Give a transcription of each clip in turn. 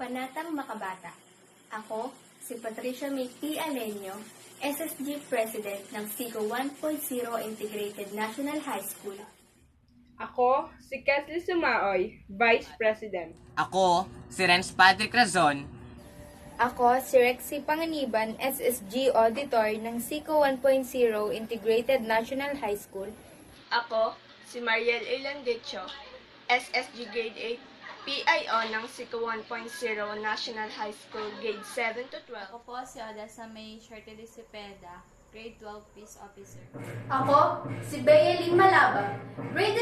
Panatang Makabata. Ako, si Patricia May P. Alenio, SSG President ng SIGO 1.0 Integrated National High School. Ako, si Kesley Sumaoy, Vice President. Ako, si Renz Patrick Razon, Ako, si Rexy Panganiban, SSG Auditor ng SICO 1.0 Integrated National High School. Ako, si Mariel Ilandicho, SSG Grade 8, PIO ng SICO 1.0 National High School, Grade 7 to 12. Ako po si Odessa May Shorty Cepeda, Grade 12 Peace Officer. Ako, si Bayelin Malabang, Grade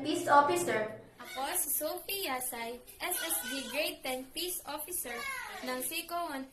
11 Peace Officer. Ako, si Sophie Yasay, SSG Grade 10 Peace Officer ng SICO 1.0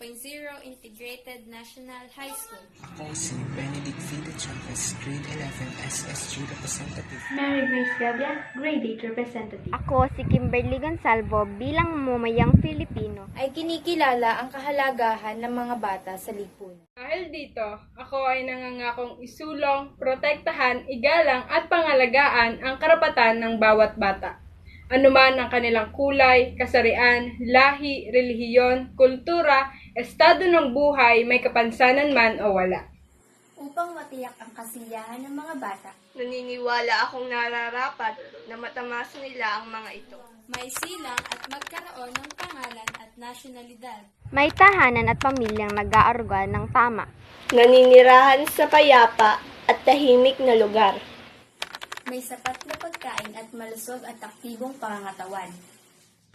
Integrated National High School. Ako si Benedict Vida Chavez, Grade 11 SSG Representative. Mary Grace Gabia, Grade 8 Representative. Ako si Kimberly Gonsalvo bilang mamayang Filipino. Ay kinikilala ang kahalagahan ng mga bata sa lipunan. Dahil dito, ako ay nangangakong isulong, protektahan, igalang at pangalagaan ang karapatan ng bawat bata. Anuman ang kanilang kulay, kasarian, lahi, relihiyon, kultura, estado ng buhay, may kapansanan man o wala. Upang matiyak ang kasiyahan ng mga bata, Naniniwala akong nararapat na matamasan nila ang mga ito. may silang at magkaroon ng pangalan at nasyonalidad. May tahanan at pamilyang nag-aaruga ng tama. Naninirahan sa payapa at tahimik na lugar. May sapat na pagkain at malusog at aktibong pangangatawan.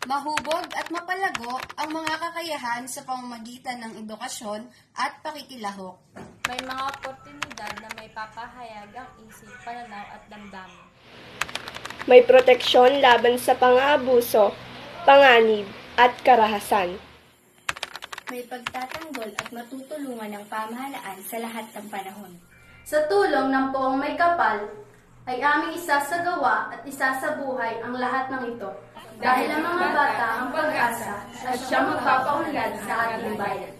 Mahubog at mapalago ang mga kakayahan sa pamamagitan ng edukasyon at pakikilahok. May mga oportunidad na may papahayag ang isip, pananaw at damdamin. May proteksyon laban sa pang-aabuso, panganib at karahasan. May pagtatanggol at matutulungan ng pamahalaan sa lahat ng panahon. Sa tulong ng poong may kapal, ay aming isasagawa at isasabuhay ang lahat ng ito. Dahil ang mga bata ang pag-asa at siyang magpapaunlad sa ating bayan.